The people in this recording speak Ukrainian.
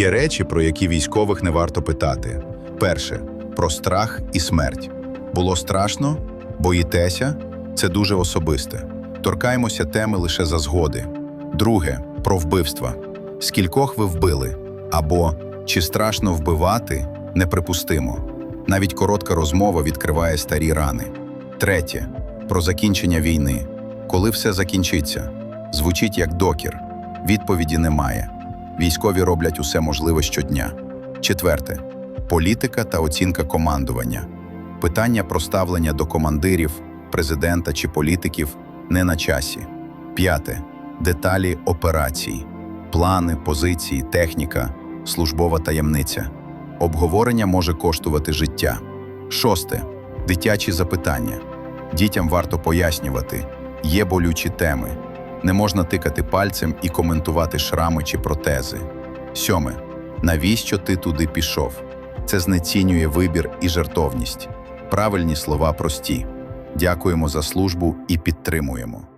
Є речі, про які військових не варто питати. Перше про страх і смерть. Було страшно, боїтеся це дуже особисте. Торкаємося теми лише за згоди. Друге про вбивства. Скількох ви вбили? Або чи страшно вбивати неприпустимо. Навіть коротка розмова відкриває старі рани. Третє про закінчення війни. Коли все закінчиться, звучить як докір. Відповіді немає. Військові роблять усе можливе щодня. Четверте політика та оцінка командування. Питання про ставлення до командирів, президента чи політиків не на часі. П'яте деталі операцій, плани, позиції, техніка, службова таємниця. Обговорення може коштувати життя. Шосте дитячі запитання. Дітям варто пояснювати, є болючі теми. Не можна тикати пальцем і коментувати шрами чи протези. Сьоме. Навіщо ти туди пішов? Це знецінює вибір і жертовність. Правильні слова прості. Дякуємо за службу і підтримуємо.